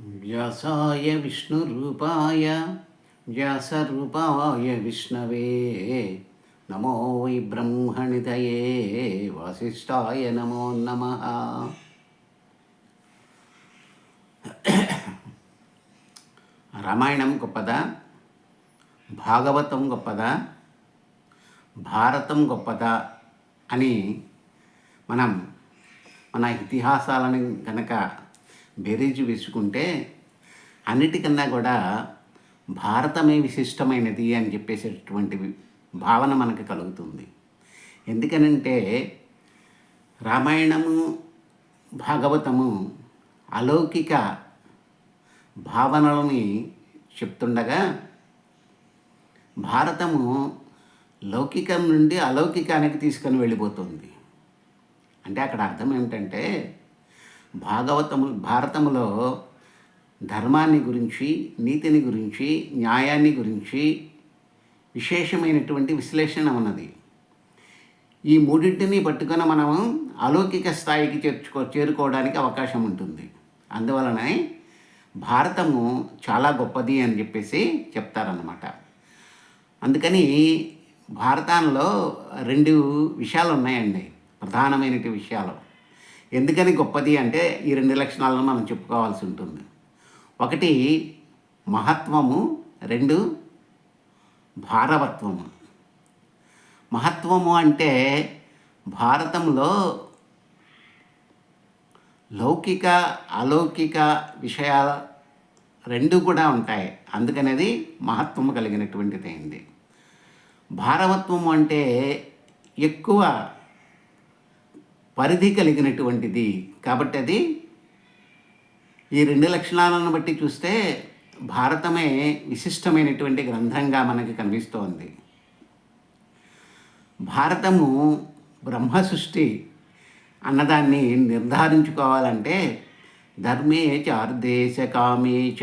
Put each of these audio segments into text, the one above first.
వ్యాసాయ విష్ణురూపాయ వ్యాసరూపాయ విష్ణవే. నమో వై బ్రహ్మణితయే వాసిష్ఠాయ నమో నమ. రామాయణం గొప్పదా? భాగవతం గొప్పదా? భారతం గొప్పదా? అని మనం మన ఇతిహాసాలను కనుక బేరీజు వేసుకుంటే అన్నిటికన్నా కూడా భారతమే విశిష్టమైనది అని చెప్పేసేటటువంటి భావన మనకు కలుగుతుంది. ఎందుకనంటే రామాయణము భాగవతము అలౌకిక భావనలని చెప్తుండగా భారతము లౌకికం నుండి అలౌకికానికి తీసుకొని వెళ్ళిపోతుంది. అంటే అక్కడ అర్థం ఏమిటంటే భాగవతము భారతములో ధర్మాన్ని గురించి నీతిని గురించి న్యాయాన్ని గురించి విశేషమైనటువంటి విశ్లేషణ ఉన్నది. ఈ మూడింటిని పట్టుకొని మనము అలౌకిక స్థాయికి చేర్చుకో చేరుకోవడానికి అవకాశం ఉంటుంది. అందువలనే భారతము చాలా గొప్పది అని చెప్పేసి చెప్తారన్నమాట. అందుకని భారతంలో రెండు విషయాలు ఉన్నాయండి. ప్రధానమైన విషయాలు. ఎందుకని గొప్పది అంటే ఈ రెండు లక్షణాలను మనం చెప్పుకోవాల్సి ఉంటుంది. ఒకటి మహత్వము రెండు భారవత్వము. మహత్వము అంటే భారతంలో లౌకిక అలౌకిక విషయాల రెండు కూడా ఉంటాయి. అందుకనేది మహత్వము కలిగినటువంటిది అయింది భారవత్వము అంటే ఎక్కువ పరిధి కలిగినటువంటిది. కాబట్టి అది ఈ రెండు లక్షణాలను బట్టి చూస్తే భారతమే విశిష్టమైనటువంటి గ్రంథంగా మనకి కనిపిస్తోంది. భారతము బ్రహ్మ సృష్టి అన్నదాన్ని నిర్ధారించుకోవాలంటే ధర్మే చార్దేశ కామే చ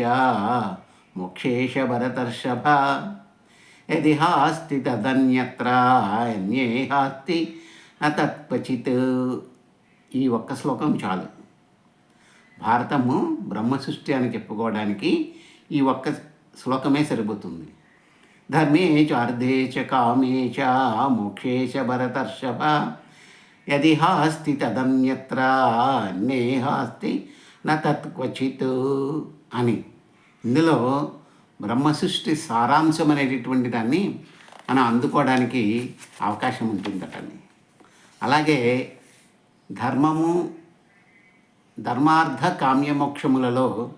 మోక్షేష భరతర్షభ యది హాస్తి తదన్యత్ర అన్యే హాస్తి ఈ ఒక్క శ్లోకం చాలు. భారతము బ్రహ్మ సృష్టి అని చెప్పుకోవడానికి ఈ ఒక్క శ్లోకమే సరిపోతుంది. ధర్మే చార్ధే చ కామే చ మోక్షే చ భరతర్షభ. యది హాస్తి తదన్యత్ర నేహాస్తి నత్వచిత్ అని. ఇందులో బ్రహ్మ సృష్టి సారాంశం అనేటటువంటి దాన్ని మనం అందుకోవడానికి అవకాశం ఉంటుందటండి. అలాగే ధర్మము ధర్మార్థ కామ్యమోక్షములలో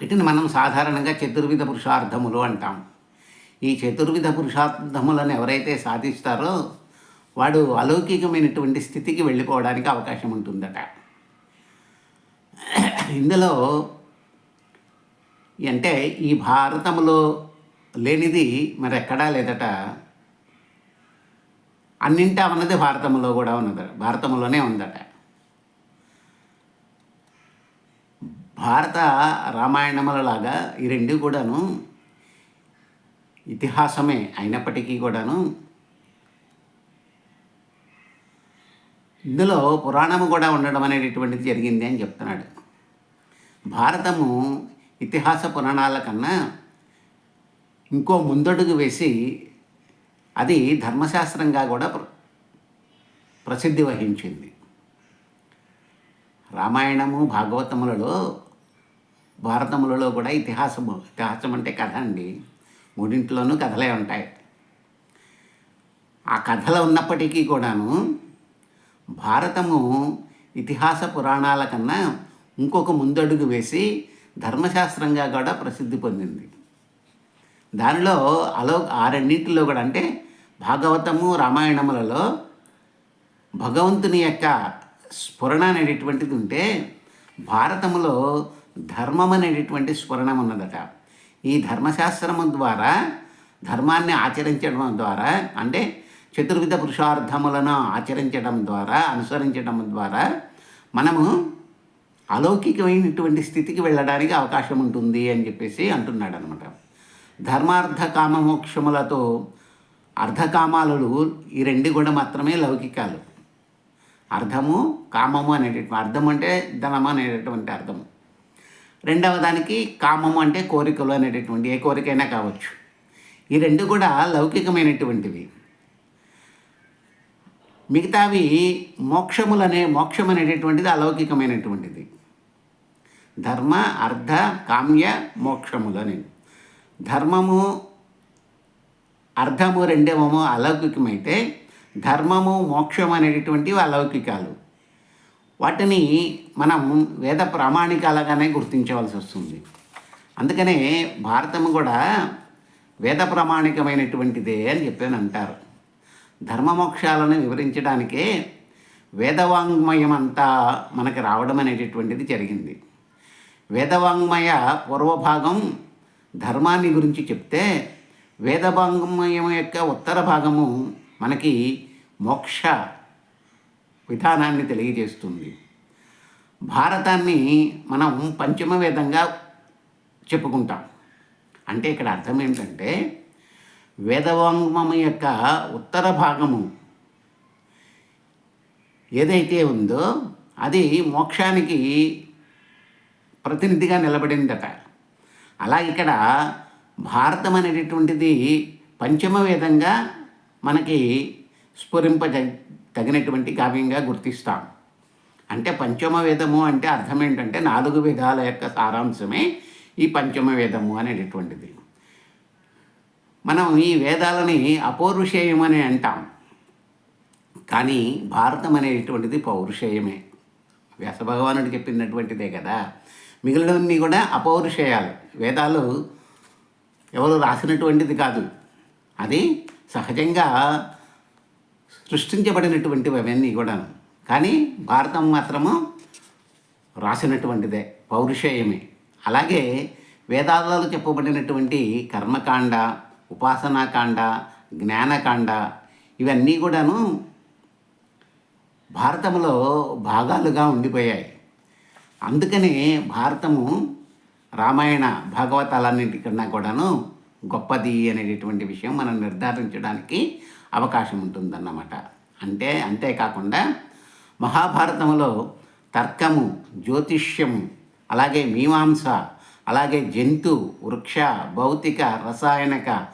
వీటిని మనం సాధారణంగా చతుర్విధ పురుషార్థములు అంటాం. ఈ చతుర్విధ పురుషార్థములను ఎవరైతే సాధిస్తారో వాడు అలౌకికమైనటువంటి స్థితికి వెళ్ళిపోవడానికి అవకాశం ఉంటుందట. ఇందులో అంటే ఈ భారతములో లేనిది మరెక్కడా లేదట. అన్నింటా ఉన్నది భారతంలో కూడా ఉన్నదట. భారతంలోనే ఉందట. భారత రామాయణములలాగా ఈ రెండు కూడాను ఇతిహాసమే అయినప్పటికీ కూడాను ఇందులో పురాణము కూడా ఉండడం అనేటటువంటిది జరిగింది అని చెప్తున్నాడు. భారతము ఇతిహాస పురాణాల కన్నా ఇంకో ముందడుగు వేసి అది ధర్మశాస్త్రంగా కూడా ప్ర ప్రసిద్ధి వహించింది. రామాయణము భాగవతములలో భారతములలో కూడా ఇతిహాసము ఇతిహాసం అంటే కథ అండి. మూడింటిలోనూ కథలే ఉంటాయి. ఆ కథలు ఉన్నప్పటికీ కూడాను భారతము ఇతిహాస పురాణాల కన్నా ఇంకొక ముందడుగు వేసి ధర్మశాస్త్రంగా కూడా ప్రసిద్ధి పొందింది. దానిలో అలో ఆ రెండింటిలో కూడా అంటే భాగవతము రామాయణములలో భగవంతుని యొక్క స్ఫురణ అనేటటువంటిది ఉంటే భారతములో ధర్మం అనేటటువంటి స్ఫురణం ఉన్నదట. ఈ ధర్మశాస్త్రము ద్వారా ధర్మాన్ని ఆచరించడం ద్వారా అంటే చతుర్విధ పురుషార్థములను ఆచరించడం ద్వారా అనుసరించడం ద్వారా మనము అలౌకికమైనటువంటి స్థితికి వెళ్ళడానికి అవకాశం ఉంటుంది అని చెప్పేసి అంటున్నాడు అనమాట ధర్మార్థ కామమోక్షములతో అర్ధకామాలు ఈ రెండు కూడా మాత్రమే లౌకికాలు. అర్థము కామము అనేటటువంటి అర్థం అంటే ధనము అనేటటువంటి అర్థము రెండవ దానికి కామము అంటే కోరికలు అనేటటువంటి ఏ కోరికైనా కావచ్చు. ఈ రెండు కూడా లౌకికమైనటువంటివి. మిగతావి మోక్షములనే మోక్షం అనేటటువంటిది అలౌకికమైనటువంటిది. ధర్మ అర్థ కామ్య మోక్షములని ధర్మము అర్థము రెండేమో అలౌకికమైతే ధర్మము మోక్షం అనేటటువంటివి అలౌకికాలు. వాటిని మనం వేద ప్రామాణికాలుగానే గుర్తించవలసి వస్తుంది. అందుకనే భారతము కూడా వేద ప్రామాణికమైనటువంటిదే అని చెప్పని అంటారు. ధర్మమోక్షాలను వివరించడానికే వేదవాంగ్మయం అంతా మనకి రావడం అనేటటువంటిది జరిగింది. వేదవాంగ్మయ పూర్వభాగం ధర్మాన్ని గురించి చెప్తే వేదభాంగమయం యొక్క ఉత్తర భాగము మనకి మోక్ష విధానాన్ని తెలియజేస్తుంది. భారతాన్ని మనం పంచమ వేదంగా చెప్పుకుంటాం. అంటే ఇక్కడ అర్థం ఏంటంటే వేదవాంగ్మము యొక్క ఉత్తర భాగము ఏదైతే ఉందో అది మోక్షానికి ప్రతినిధిగా నిలబడిందట. అలా ఇక్కడ భారతం అనేటటువంటిది పంచమ వేదంగా మనకి స్ఫురింప తగినటువంటి కావ్యంగా గుర్తిస్తాం. అంటే పంచమ వేదము అంటే అర్థం ఏంటంటే నాలుగు విధాల యొక్క సారాంశమే ఈ పంచమ వేదము అనేటటువంటిది. మనం ఈ వేదాలని అపౌరుషేయం అని అంటాం. కానీ భారతం అనేటువంటిది పౌరుషేయమే వ్యాసభగవానుడు చెప్పినటువంటిదే కదా. మిగిలినవన్నీ కూడా అపౌరుషేయాలు. వేదాలు ఎవరు రాసినటువంటిది కాదు. అది సహజంగా సృష్టించబడినటువంటివి అవన్నీ కూడాను. కానీ భారతం మాత్రము రాసినటువంటిదే పౌరుషేయమే. అలాగే వేదాలలో చెప్పబడినటువంటి కర్మకాండ ఉపాసనాకాండ జ్ఞానకాండ ఇవన్నీ కూడాను భారతంలో భాగాలుగా ఉండిపోయాయి. అందుకనే భారతము రామాయణ భాగవతాలన్నింటికన్నా కూడాను గొప్పది అనేటటువంటి విషయం మనం నిర్ధారించడానికి అవకాశం ఉంటుందన్నమాట. అంటే అంతేకాకుండా మహాభారతంలో తర్కము జ్యోతిష్యము అలాగే మీమాంస అలాగే జంతు వృక్ష భౌతిక రసాయనిక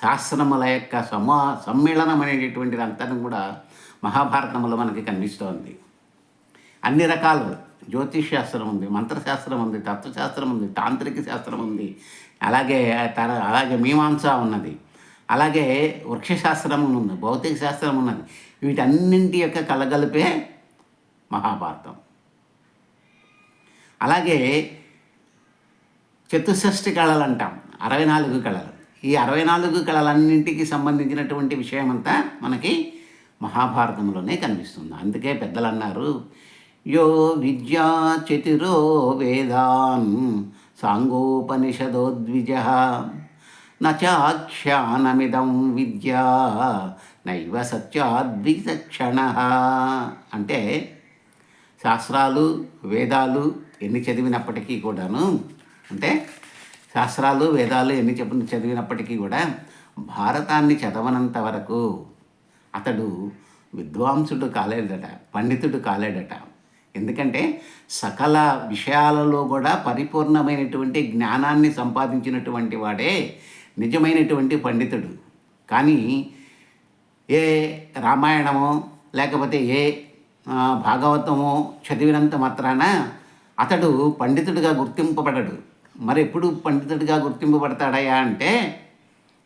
శాస్త్రముల యొక్క సమా సమ్మేళనం అనేటటువంటిది అంతా కూడా మహాభారతంలో మనకి కనిపిస్తోంది. అన్ని రకాలు జ్యోతిష్ శాస్త్రం ఉంది మంత్రశాస్త్రం ఉంది తత్వశాస్త్రం ఉంది తాంత్రిక శాస్త్రం ఉంది. అలాగే తర అలాగే మీమాంస ఉన్నది. అలాగే వృక్షశాస్త్రం ఉంది భౌతిక శాస్త్రం ఉన్నది. వీటన్నింటి యొక్క కలగలిపే మహాభారతం. అలాగే చతుషష్ఠి కళలు అంటాం అరవై నాలుగు కళలు. ఈ అరవై నాలుగు కళలన్నింటికి సంబంధించినటువంటి విషయం అంతా మనకి మహాభారతంలోనే కనిపిస్తుంది. అందుకే పెద్దలు అన్నారు యో విద్యా చతురో వేదాన్ సాంగోపనిషదోద్విజ. నాఖ్యానమిదం విద్యా నైవ సత్యాద్విచక్షణ. అంటే శాస్త్రాలు వేదాలు ఎన్ని చదివినప్పటికీ కూడాను అంటే శాస్త్రాలు వేదాలు ఎన్ని చెప్పు చదివినప్పటికీ కూడా భారతాన్ని చదవనంత వరకు అతడు విద్వాంసుడు కాలేడట పండితుడు కాలేడట. ఎందుకంటే సకల విషయాలలో కూడా పరిపూర్ణమైనటువంటి జ్ఞానాన్ని సంపాదించినటువంటి వాడే నిజమైనటువంటి పండితుడు. కానీ ఏ రామాయణమో లేకపోతే ఏ భాగవతమో చదివినంత మాత్రాన అతడు పండితుడిగా గుర్తింపబడడు. మరి ఎప్పుడు పండితుడిగా గుర్తింపబడతాడయా అంటే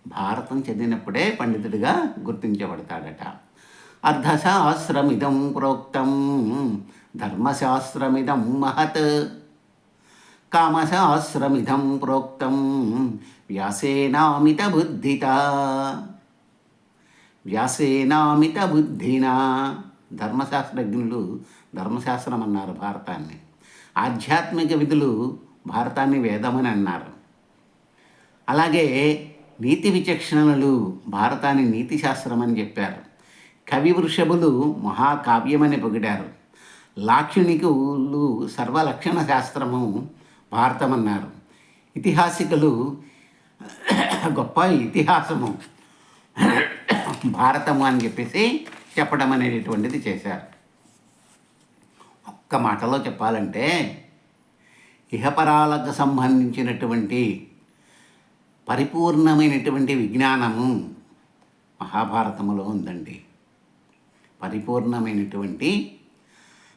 భారతం చదివినప్పుడే పండితుడిగా గుర్తించబడతాడట. అర్ధశాస్త్రమిదం ప్రోక్తం. ధర్మశాస్త్రమిదం మహత్ కామశాస్త్రమిదం ప్రోక్తం వ్యాసేనామిత బుద్ధిత వ్యాసేనామిత బుద్ధినా ధర్మశాస్త్రజ్ఞులు ధర్మశాస్త్రం అన్నారు భారతాన్ని. ఆధ్యాత్మిక విధులు భారతాన్ని వేదమని అన్నారు. అలాగే నీతి విచక్షణలు భారతాన్ని నీతి శాస్త్రం అని చెప్పారు. కవి వృషభులు మహాకావ్యమని పొగిడారు. లాక్షణికులు సర్వలక్షణ శాస్త్రము భారతం అన్నారు ఇతిహాసికులు గొప్ప ఇతిహాసము భారతము అని చెప్పేసి చెప్పడం అనేటటువంటిది చేశారు. ఒక్క మాటలో చెప్పాలంటే ఇహపరాలకు సంబంధించినటువంటి పరిపూర్ణమైనటువంటి విజ్ఞానము మహాభారతములో ఉందండి. పరిపూర్ణమైనటువంటి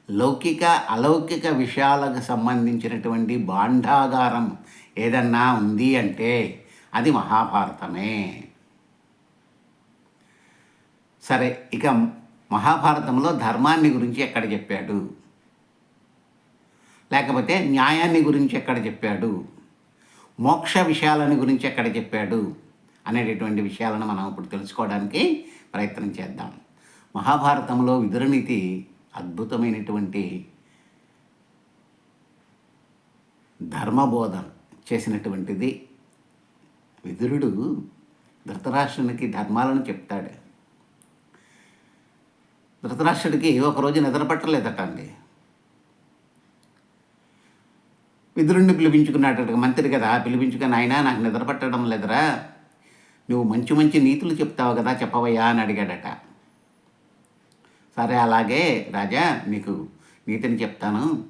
లౌకిక అలౌకిక విషయాలకు సంబంధించినటువంటి భాండాగారం ఏదన్నా ఉంది అంటే అది మహాభారతమే. సరే ఇక మహాభారతంలో ధర్మాన్ని గురించి ఎక్కడ చెప్పాడు? లేకపోతే న్యాయాన్ని గురించి ఎక్కడ చెప్పాడు? మోక్ష విషయాలని గురించి ఎక్కడ చెప్పాడు? అనేటటువంటి విషయాలను మనం ఇప్పుడు తెలుసుకోవడానికి ప్రయత్నం చేద్దాం. మహాభారతంలో విదురనీతి అద్భుతమైనటువంటి ధర్మబోధన చేసినటువంటిది విదురుడు ధృతరాష్ట్రునికి ధర్మాలను చెప్తాడు. ధృతరాష్ట్రుడికి ఒకరోజు నిద్రపట్టలేదట అండి. విదురుణ్ణి పిలిపించుకున్నాడట మంత్రి కదా పిలిపించుకుని ఆయన నాకు నిద్ర పట్టడం లేదురా. నువ్వు మంచి మంచి నీతులు చెప్తావు కదా చెప్పవయ్యా అని అడిగాడట. సరే అలాగే రాజా నీకు నీతిని చెప్తాను.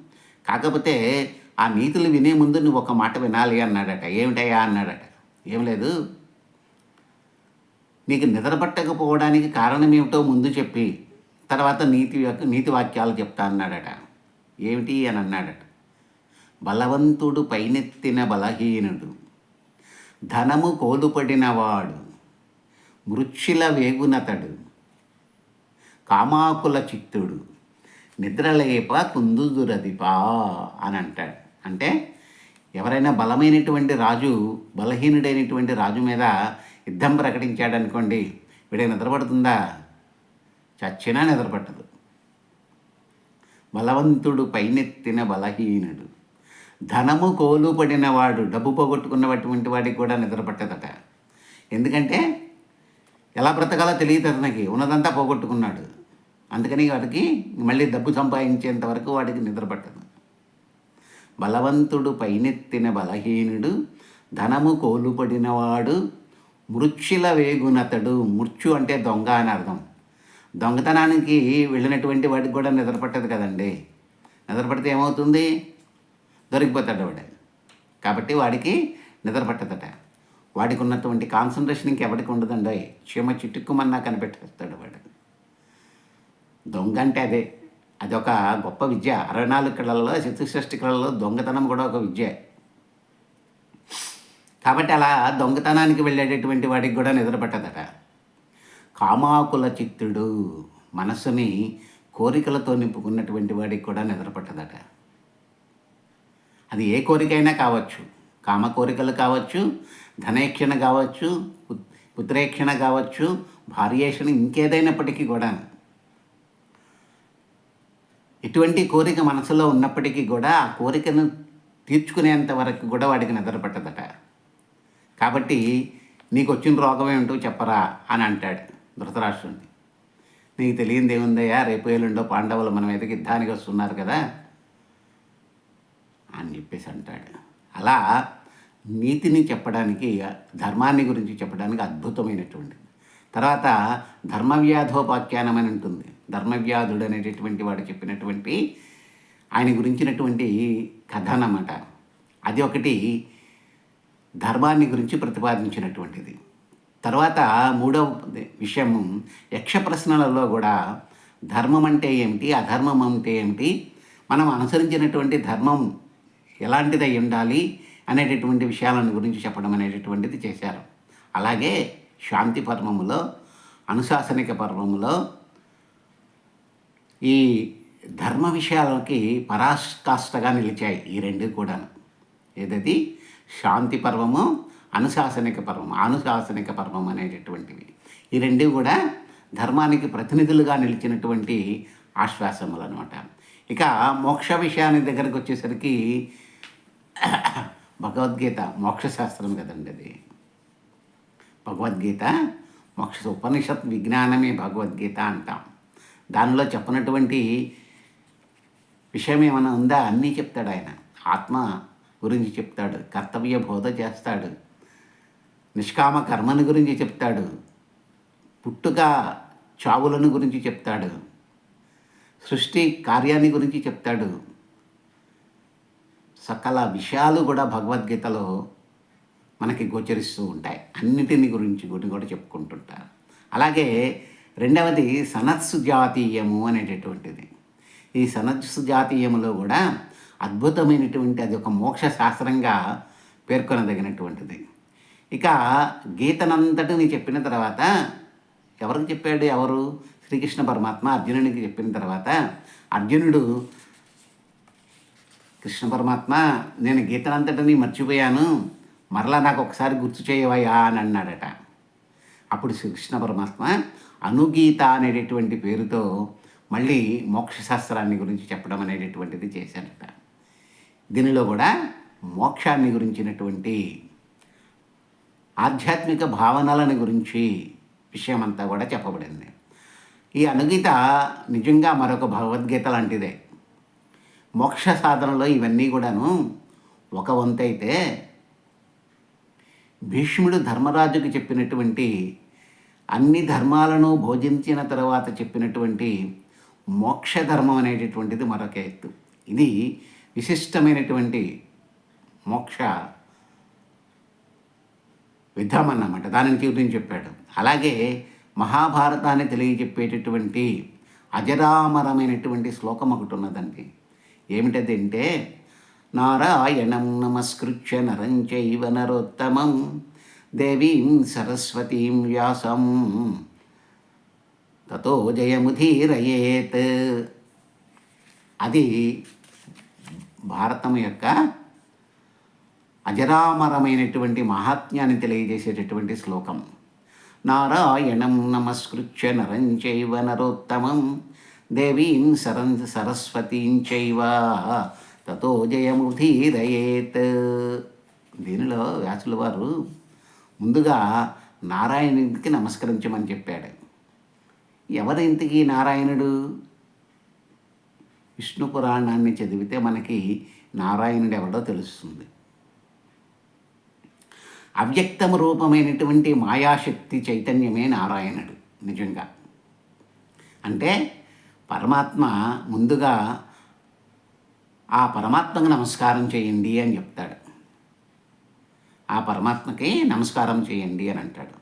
కాకపోతే ఆ నీతులు వినే ముందు నువ్వు ఒక మాట వినాలి అన్నాడట. ఏమిటయ్యా అన్నాడట. ఏం లేదు. నీకు నిద్ర పట్టకపోవడానికి కారణం ఏమిటో ముందు చెప్పి తర్వాత నీతి యొక్క- నీతి వాక్యాలు చెప్తా అన్నాడట. ఏమిటి అని అన్నాడట. బలవంతుడు పైనెత్తిన బలహీనుడు ధనము కోలుపడినవాడు మృక్షిల వేగునతడు కామాకుల చిత్తుడు. నిద్రలేప కుందుదురదిపా అని అంటాడు. అంటే ఎవరైనా బలమైనటువంటి రాజు బలహీనుడైనటువంటి రాజు మీద యుద్ధం ప్రకటించాడు అనుకోండి వీడే నిద్రపడుతుందా? చచ్చినా నిద్రపట్టదు. బలవంతుడు పైనెత్తిన బలహీనుడు. ధనము కోలుపడిన వాడు డబ్బు పోగొట్టుకున్నటువంటి వాడికి కూడా నిద్రపట్టదట. ఎందుకంటే ఎలా బ్రతకాలో తెలియదు అతనికి. ఉన్నదంతా పోగొట్టుకున్నాడు. అందుకని వాడికి మళ్ళీ డబ్బు సంపాదించేంత వరకు వాడికి నిద్రపట్టదు బలవంతుడు పైనెత్తిన బలహీనుడు ధనము కోలుపడినవాడు మృక్షుల వేగునతడు. మృత్యు అంటే దొంగ అని అర్థం. దొంగతనానికి వెళ్ళినటువంటి వాడికి కూడా నిద్రపట్టదు కదండి. నిద్రపడితే ఏమవుతుంది? దొరికిపోతాడు వాడు. కాబట్టి వాడికి నిద్ర పట్టదట. వాడికి ఉన్నటువంటి కాన్సన్ట్రేషన్ ఇంకెవడికి ఉండదండి. చీమ చిట్టుక్కుమన్నా కనిపెట్టేస్తాడు వాడు. దొంగ అంటే అదే. అదొక గొప్ప విద్య. అరవై నాలుగు కళల్లో చతుషష్టి కళల్లో దొంగతనం కూడా ఒక విద్య. కాబట్టి అలా దొంగతనానికి వెళ్ళేటటువంటి వాడికి కూడా నిద్ర పట్టదట. కామాకుల చిత్తుడు మనస్సుని కోరికలతో నింపుకున్నటువంటి వాడికి కూడా నిద్రపట్టదట అది ఏ కోరికైనా కావచ్చు. కామ కోరికలు కావచ్చు ధనేక్షణ కావచ్చు పుత్రేక్షణ కావచ్చు భార్యేషణ ఇంకేదైనప్పటికీ కూడా ఎటువంటి కోరిక మనసులో ఉన్నప్పటికీ కూడా ఆ కోరికను తీర్చుకునేంత వరకు కూడా వాడికి నిద్రపట్టదట కాబట్టి నీకు వచ్చిన రోగం ఏమిటో చెప్పరా అని అంటాడు ధృతరాష్ట్రుడిని నీకు తెలియంది ఏముందయ్యా? రేపు ఏళ్ళుండో పాండవులు మన మీదకి యుద్ధానికి వస్తున్నారు కదా? అని చెప్పేసి అంటాడు. అలా నీతిని చెప్పడానికి ధర్మాన్ని గురించి చెప్పడానికి అద్భుతమైనటువంటి తర్వాత ధర్మవ్యాధోపాఖ్యానం అని ఉంటుంది. ధర్మవ్యాధుడు అనేటటువంటి వాడు చెప్పినటువంటి ఆయన గురించినటువంటి కథ అన్నమాట అది ఒకటి ధర్మాన్ని గురించి ప్రతిపాదించినటువంటిది. తర్వాత మూడవ విషయం యక్ష ప్రశ్నలలో కూడా ధర్మం అంటే ఏమిటి అధర్మం అంటే ఏమిటి మనం అనుసరించినటువంటి ధర్మం ఎలాంటిదై ఉండాలి అనేటటువంటి విషయాలను గురించి చెప్పడం అనేటటువంటిది చేశారు. అలాగే శాంతి పర్వములో అనుశాసనిక పర్వములో ఈ ధర్మ విషయాలకి పరాకాష్ఠగా నిలిచాయి ఈ రెండు కూడా ఏదది? శాంతి పర్వము అనుశాసనిక పర్వం అనుశాసనిక పర్వం అనేటటువంటివి. ఈ రెండు కూడా ధర్మానికి ప్రతినిధులుగా నిలిచినటువంటి ఆశ్వాసములు అనమాట ఇక మోక్ష విషయాన్ని దగ్గరకు వచ్చేసరికి భగవద్గీత మోక్షశాస్త్రం కదండి అది. భగవద్గీత మోక్ష ఉపనిషత్ విజ్ఞానమే భగవద్గీత అంటాం. దానిలో చెప్పనటువంటి విషయం ఏమైనా ఉందా? అన్నీ చెప్తాడు ఆయన. ఆత్మ గురించి చెప్తాడు. కర్తవ్య బోధ చేస్తాడు. నిష్కామ కర్మను గురించి చెప్తాడు. పుట్టుక చావులను గురించి చెప్తాడు. సృష్టి కార్యాన్ని గురించి చెప్తాడు. సకల విషయాలు కూడా భగవద్గీతలో మనకి గోచరిస్తూ ఉంటాయి. అన్నిటిని గురించి కూడా చెప్పుకుంటుంటారు. అలాగే రెండవది సనత్సు జాతీయము అనేటటువంటిది. ఈ సనత్సు జాతీయములో కూడా అద్భుతమైనటువంటి అది ఒక మోక్ష శాస్త్రంగా పేర్కొనదగినటువంటిది. ఇక గీతనంతటిని చెప్పిన తర్వాత ఎవరికి చెప్పాడు ఎవరు? శ్రీకృష్ణ పరమాత్మ అర్జునునికి చెప్పిన తర్వాత అర్జునుడు కృష్ణ పరమాత్మ నేను గీతనంతటిని మర్చిపోయాను. మరలా నాకు ఒకసారి గుర్తు చేయవయ్యా అని అన్నాడట. అప్పుడు శ్రీకృష్ణ పరమాత్మ అనుగీత అనేటటువంటి పేరుతో మళ్ళీ మోక్షశాస్త్రాన్ని గురించి చెప్పడం అనేటటువంటిది చేశారట. దీనిలో కూడా మోక్షాన్ని గురించినటువంటి ఆధ్యాత్మిక భావనలను గురించి విషయమంతా కూడా చెప్పబడింది. ఈ అనుగీత నిజంగా మరొక భగవద్గీత లాంటిదే. మోక్ష సాధనలో ఇవన్నీ కూడాను ఒక వంతైతే భీష్ముడు ధర్మరాజుకి చెప్పినటువంటి అన్ని ధర్మాలను భోజించిన తర్వాత చెప్పినటువంటి మోక్ష ధర్మం అనేటటువంటిది మరొక ఎత్తు. ఇది విశిష్టమైనటువంటి మోక్ష విధానం అన్నమాట దానిని చూపించి చెప్పాడు. అలాగే మహాభారతాన్ని తెలియజెప్పేటటువంటి అజరామరమైనటువంటి శ్లోకం ఒకటి ఉన్నదండి. ఏమిటది అంటే నారాయణం నమస్కృత్య నరం చైవ నరోత్తమం దేవీం సరస్వతీం వ్యాసం. తతో జయముధీరయేత్ అది భారతం యొక్క అజరామరమైనటువంటి మహాత్మ్యాన్ని తెలియజేసేటటువంటి శ్లోకం. నారాయణం నమస్కృత్య నరం చైవ నరోత్తమం. దేవీం సరం సరస్వతీం చైవ తతో జయముధీరయేత్ దీనిలో వ్యాసుల వారు ముందుగా నారాయణుడికి నమస్కరించమని చెప్పాడు. ఎవరు ఇంతకీ నారాయణుడు? విష్ణు పురాణాన్ని చదివితే మనకి నారాయణుడు ఎవడో తెలుస్తుంది. అవ్యక్తం రూపమైనటువంటి మాయాశక్తి చైతన్యమే నారాయణుడు నిజంగా. అంటే పరమాత్మ ముందుగా ఆ పరమాత్మకు నమస్కారం చేయండి అని చెప్తాడు. ఆ పరమాత్మకి నమస్కారం చేయండి అని అంటాడు.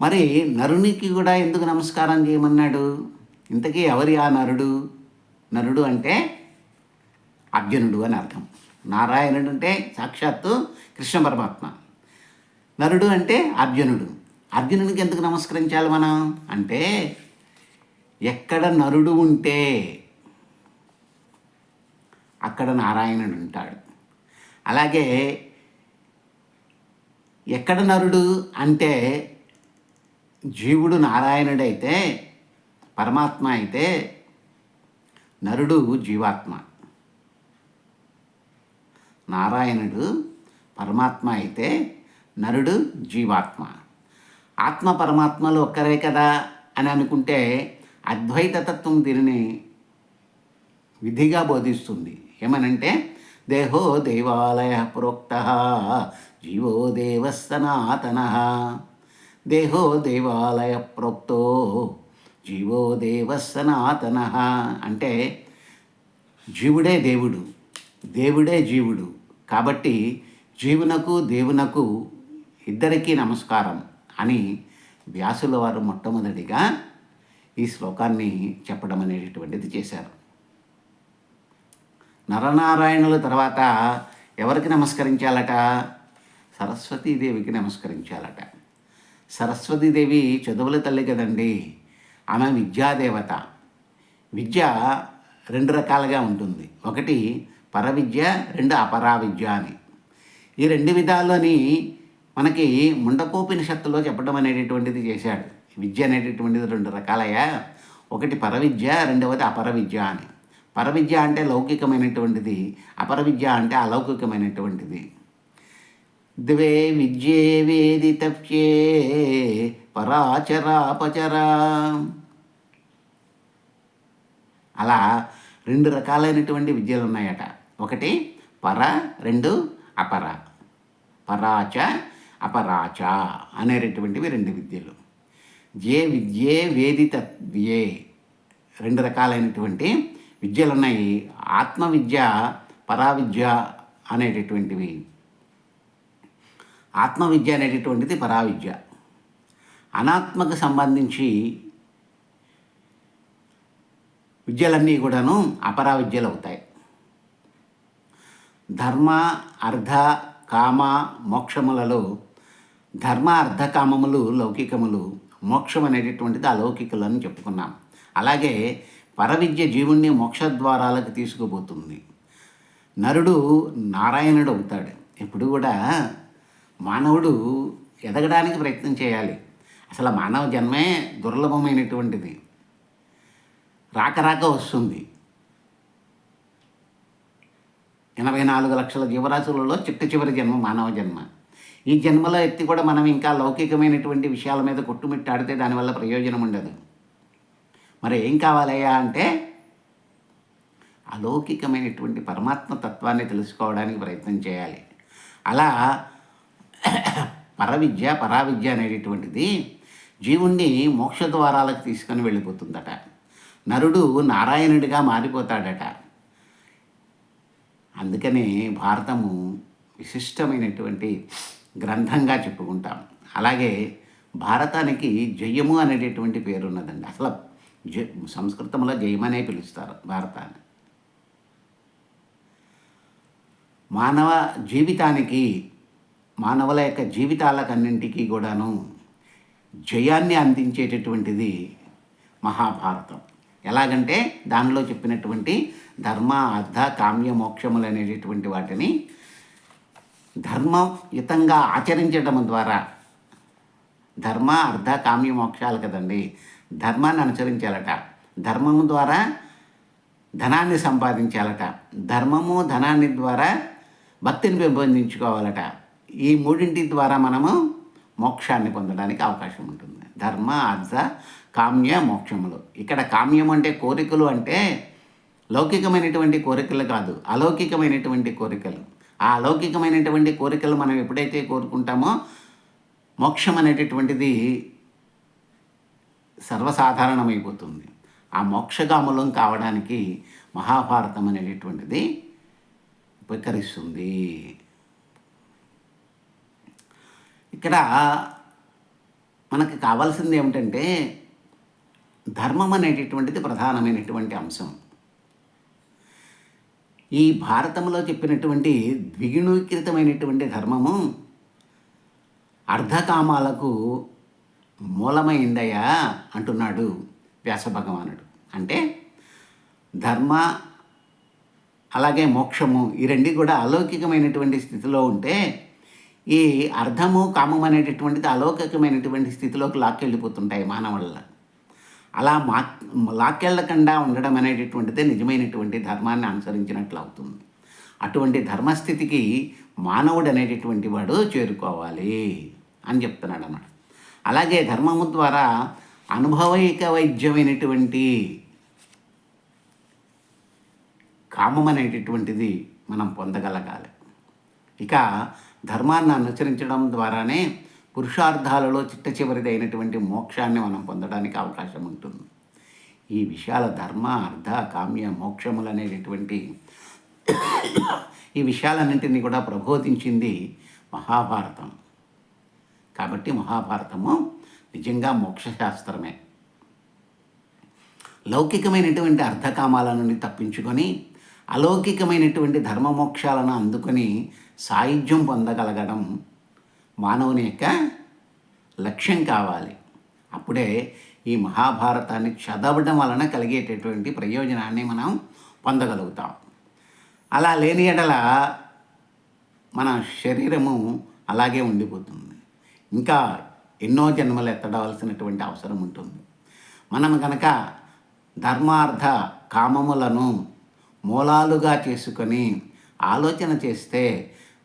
మరి నరునికి కూడా ఎందుకు నమస్కారం చేయమన్నాడు? ఇంతకీ ఎవరి ఆ నరుడు? నరుడు అంటే అర్జునుడు అని అర్థం. నారాయణుడు అంటే సాక్షాత్తు కృష్ణ పరమాత్మ. నరుడు అంటే అర్జునుడు. అర్జునునికి ఎందుకు నమస్కరించాలి మనం? అంటే ఎక్కడ నరుడు ఉంటే అక్కడ నారాయణుడు ఉంటాడు. అలాగే ఎక్కడ నరుడు అంటే జీవుడు నారాయణుడైతే పరమాత్మ అయితే నరుడు జీవాత్మ. నారాయణుడు పరమాత్మ అయితే నరుడు జీవాత్మ. ఆత్మ పరమాత్మలు ఒక్కరే కదా అని అనుకుంటే అద్వైత తత్వం దీనిని విధిగా బోధిస్తుంది. ఏమనంటే దేహో దేవాలయ ప్రోక్త జీవో దేవసనాతన దేహో దేవాలయ ప్రోక్తో జీవో దేవసనాతన అంటే జీవుడే దేవుడు దేవుడే జీవుడు. కాబట్టి జీవునకు దేవునకు ఇద్దరికీ నమస్కారం అని వ్యాసుల వారు మొట్టమొదటిగా ఈ శ్లోకాన్ని చెప్పడం అనేటటువంటిది చేశారు. నరనారాయణుల తర్వాత ఎవరికి నమస్కరించాలట? సరస్వతీదేవికి నమస్కరించాలట. సరస్వతీదేవి చదువుల తల్లి కదండి. ఆమె విద్యాదేవత. విద్య రెండు రకాలుగా ఉంటుంది. ఒకటి పరవిద్య రెండు అపరా విద్య అని. ఈ రెండు విధాల్లోని మనకి ముండకోపనిషత్తులో చెప్పడం అనేటటువంటిది చేశాడు. విద్య అనేటటువంటిది రెండు రకాలయ్యా. ఒకటి పరవిద్య రెండవది అపర విద్య అని. పరవిద్య అంటే లౌకికమైనటువంటిది అపర విద్య అంటే అలౌకికమైనటువంటిది. ద్వే విద్యే వేదితప్యే పరాచరాపచరా. అలా రెండు రకాలైనటువంటి విద్యలు ఉన్నాయట ఒకటి పర రెండు అపర. పరాచ అపరాచ అనేటటువంటివి రెండు విద్యలు. ఏ విద్యే వేదిత వ్యే రెండు రకాలైనటువంటి విద్యలు ఉన్నాయి ఆత్మ విద్య పరావిద్య అనేటటువంటివి. ఆత్మవిద్య అనేటటువంటిది పరావిద్య. అనాత్మకు సంబంధించి విద్యలన్నీ కూడాను అపరా విద్యలు అవుతాయి ధర్మ అర్ధ కామ మోక్షములలో ధర్మ అర్ధ కామములు లౌకికములు మోక్షం అనేటటువంటిది అలౌకికలు అని చెప్పుకున్నాం. అలాగే పరవిద్య జీవుణ్ణి మోక్షద్వారాలకు తీసుకుపోతుంది. నరుడు నారాయణుడు అవుతాడు. ఎప్పుడు కూడా మానవుడు ఎదగడానికి ప్రయత్నం చేయాలి. అసలు మానవ జన్మే దుర్లభమైనటువంటిది. రాక రాక వస్తుంది. ఎనభై నాలుగు లక్షల జీవరాశులలో చిట్ట చివరి జన్మ మానవ జన్మ. ఈ జన్మలో ఎత్తి కూడా మనం ఇంకా లౌకికమైనటువంటి విషయాల మీద కొట్టుమిట్టాడితే దానివల్ల ప్రయోజనం ఉండదు. మరి ఏం కావాలయ్యా అంటే అలౌకికమైనటువంటి పరమాత్మ తత్వాన్ని తెలుసుకోవడానికి ప్రయత్నం చేయాలి. అలా పరవిద్య పరావిద్య అనేటటువంటిది జీవుణ్ణి మోక్ష ద్వారాలకు తీసుకొని వెళ్ళిపోతుందట. నరుడు నారాయణుడిగా మారిపోతాడట. అందుకనే భారతము విశిష్టమైనటువంటి గ్రంథంగా చెప్పుకుంటాం. అలాగే భారతానికి జయము అనేటటువంటి పేరు ఉన్నదండి అసలు జ సంస్కృతంలో జయమనే పిలుస్తారు భారతాన్ని. మానవ జీవితానికి మానవుల యొక్క జీవితాలకన్నింటికీ కూడాను జయాన్ని అందించేటటువంటిది మహాభారతం. ఎలాగంటే దానిలో చెప్పినటువంటి ధర్మ అర్ధ కామ్య మోక్షములు అనేటటువంటి వాటిని ధర్మయుతంగా ఆచరించడం ద్వారా ధర్మ అర్ధ కామ్య మోక్షాలు కదండి ధర్మాన్ని అనుసరించాలట. ధర్మము ద్వారా ధనాన్ని సంపాదించాలట. ధర్మము ధనాన్ని ద్వారా భక్తిని పెంపొందించుకోవాలట. ఈ మూడింటి ద్వారా మనము మోక్షాన్ని పొందడానికి అవకాశం ఉంటుంది. ధర్మ అర్ధ కామ్య మోక్షములు. ఇక్కడ కామ్యం అంటే కోరికలు అంటే లౌకికమైనటువంటి కోరికలు కాదు అలౌకికమైనటువంటి కోరికలు. ఆ అలౌకికమైనటువంటి కోరికలు మనం ఎప్పుడైతే కోరుకుంటామో మోక్షం అనేటటువంటిది సర్వసాధారణమైపోతుంది. ఆ మోక్షగాములం కావడానికి మహాభారతం అనేటటువంటిది ఉపకరిస్తుంది. ఇక్కడ మనకు కావాల్సింది ఏమిటంటే ధర్మం అనేటటువంటిది ప్రధానమైనటువంటి అంశం. ఈ భారతంలో చెప్పినటువంటి ద్విగుణీకృతమైనటువంటి ధర్మము అర్ధకామాలకు మూలమైందయ్యా అంటున్నాడు వ్యాస భగవానుడు అంటే ధర్మ అలాగే మోక్షము ఈ రెండు కూడా అలౌకికమైనటువంటి స్థితిలో ఉంటే ఈ అర్థము కామం అనేటటువంటిది అలౌకికమైనటువంటి స్థితిలోకి లాక్కెళ్ళిపోతుంటాయి మానవుల అలా మా లాక్కెళ్ళకుండా ఉండడం అనేటటువంటిదే నిజమైనటువంటి ధర్మాన్ని అనుసరించినట్లు అవుతుంది. అటువంటి ధర్మస్థితికి మానవుడు అనేటటువంటి వాడు చేరుకోవాలి అని చెప్తున్నాడు అన్నమాట అలాగే ధర్మము ద్వారా అనుభవైక వైద్యమైనటువంటి కామం అనేటటువంటిది మనం పొందగలగాలి. ఇక ధర్మాన్ని అనుసరించడం ద్వారానే పురుషార్థాలలో చిట్ట చివరిది అయినటువంటి మోక్షాన్ని మనం పొందడానికి అవకాశం ఉంటుంది. ఈ విషయాల ధర్మ అర్థ కామ్య మోక్షములు అనేటటువంటి ఈ విషయాలన్నింటినీ కూడా ప్రబోధించింది మహాభారతం. కాబట్టి మహాభారతము నిజంగా మోక్షశాస్త్రమే. లౌకికమైనటువంటి అర్ధకామాల నుండి తప్పించుకొని అలౌకికమైనటువంటి ధర్మమోక్షాలను అందుకొని సాయుధ్యం పొందగలగడం మానవుని యొక్క లక్ష్యం కావాలి. అప్పుడే ఈ మహాభారతాన్ని చదవడం వలన కలిగేటటువంటి ప్రయోజనాన్ని మనం పొందగలుగుతాం. అలా లేని ఎడల మన శరీరము అలాగే ఉండిపోతుంది. ఇంకా ఎన్నో జన్మలు ఎత్తడవలసినటువంటి అవసరం ఉంటుంది. మనం కనుక ధర్మార్థ కామములను మూలాలుగా చేసుకొని ఆలోచన చేస్తే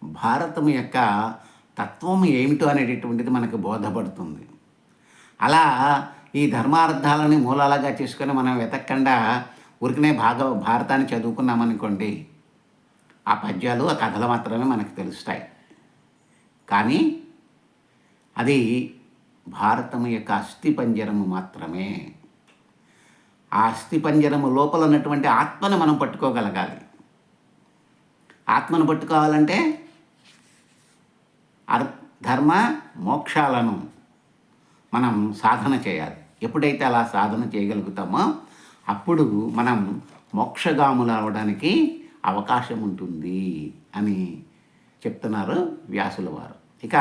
భారతం యొక్క తత్వం ఏమిటో అనేటటువంటిది మనకు బోధపడుతుంది. అలా ఈ ధర్మార్థాలని మూలాలుగా చేసుకొని మనం వెతక్కుండా ఊరికనే భాగ భారతాన్ని చదువుకున్నామనుకోండి ఆ పద్యాలు ఆ కథలు మాత్రమే మనకు తెలుస్తాయి. కానీ అది భారతం యొక్క అస్థిపంజరము మాత్రమే. ఆ అస్థిపంజరము లోపల ఉన్నటువంటి ఆత్మను మనం పట్టుకోగలగాలి. ఆత్మను పట్టుకోవాలంటే అర్ ధర్మ మోక్షాలను మనం సాధన చేయాలి. ఎప్పుడైతే అలా సాధన చేయగలుగుతామో అప్పుడు మనం మోక్షగాములు అవడానికి అవకాశం ఉంటుంది అని చెప్తున్నారు వ్యాసుల వారు. ఇక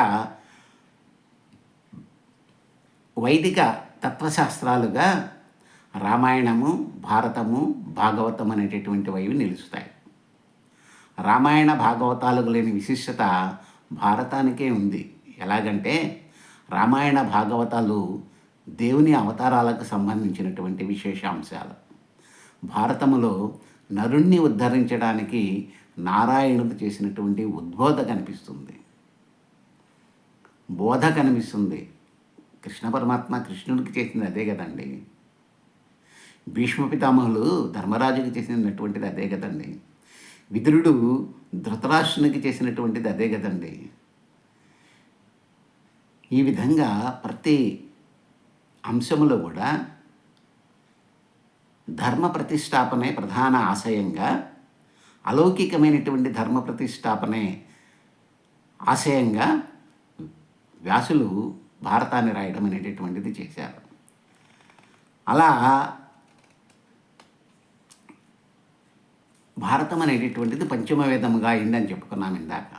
వైదిక తత్వశాస్త్రాలుగా రామాయణము భారతము భాగవతం అనేటటువంటివి నిలుస్తాయి. రామాయణ భాగవతాలకు లేని విశిష్టత భారతానికే ఉంది. ఎలాగంటే రామాయణ భాగవతాలు దేవుని అవతారాలకు సంబంధించినటువంటి విశేషాంశాలు. భారతములో నరుణ్ణి ఉద్ధరించడానికి నారాయణుడు చేసినటువంటి ఉద్బోధ కనిపిస్తుంది. బోధ కనిపిస్తుంది. కృష్ణ పరమాత్మ కృష్ణుడికి చేసింది అదే కదండి. భీష్మ పితామహులు ధర్మరాజుకి చేసినటువంటిది అదే కదండి. విదురుడు ధృతరాష్ట్రునికి చేసినటువంటిది అదే కదండి. ఈ విధంగా ప్రతి అంశములో కూడా ధర్మ ప్రతిష్టాపనే ప్రధాన ఆశయంగా అలౌకికమైనటువంటి ధర్మ ప్రతిష్టాపనే ఆశయంగా వ్యాసులు భారతాన్ని రాయడం అనేటటువంటిది చేశారు. అలా భారతం అనేటటువంటిది పంచమ వేదముగా అయిందని చెప్పుకున్నాం ఇందాక.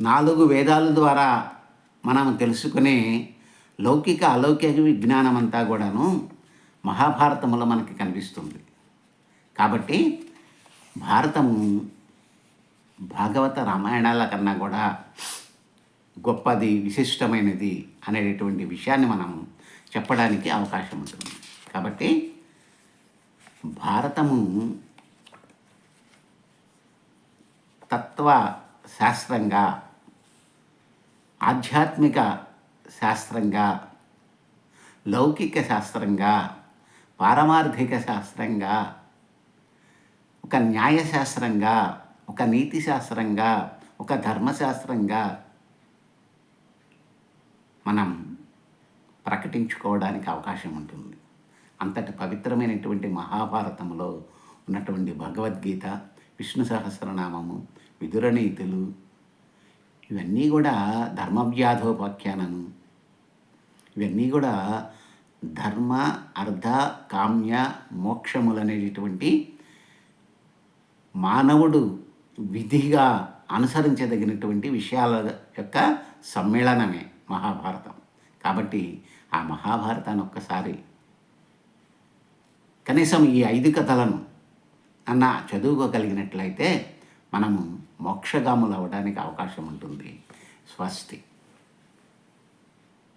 నాలుగు వేదాల ద్వారా మనం తెలుసుకునే లౌకిక అలౌకిక విజ్ఞానం అంతా కూడాను మహాభారతంలో మనకి కనిపిస్తుంది. కాబట్టి భారతము భాగవత రామాయణాల కన్నా కూడా గొప్పది విశిష్టమైనది అనేటటువంటి విషయాన్ని మనం చెప్పడానికి అవకాశం ఉంటుంది. కాబట్టి భారతము తత్వ శాస్త్రంగా ఆధ్యాత్మిక శాస్త్రంగా లౌకిక శాస్త్రంగా పారమార్థిక శాస్త్రంగా ఒక న్యాయశాస్త్రంగా ఒక నీతి శాస్త్రంగా ఒక ధర్మశాస్త్రంగా మనం ప్రకటించుకోవడానికి అవకాశం ఉంటుంది. అంతటి పవిత్రమైనటువంటి మహాభారతంలో ఉన్నటువంటి భగవద్గీత విష్ణు సహస్రనామము విదురనీతులు ఇవన్నీ కూడా ధర్మవ్యాధోపాఖ్యానము. ఇవన్నీ కూడా ధర్మ అర్ధ కామ్య మోక్షములు అనేటటువంటి మానవుడు విధిగా అనుసరించదగినటువంటి విషయాల యొక్క సమ్మేళనమే. మహాభారతం. కాబట్టి ఆ మహాభారతాన్ని ఒక్కసారి కనీసం ఈ ఐదు కథలను అన్న చదువుకోగలిగినట్లయితే మనము మోక్షగాములు అవ్వడానికి అవకాశం ఉంటుంది. స్వస్తి.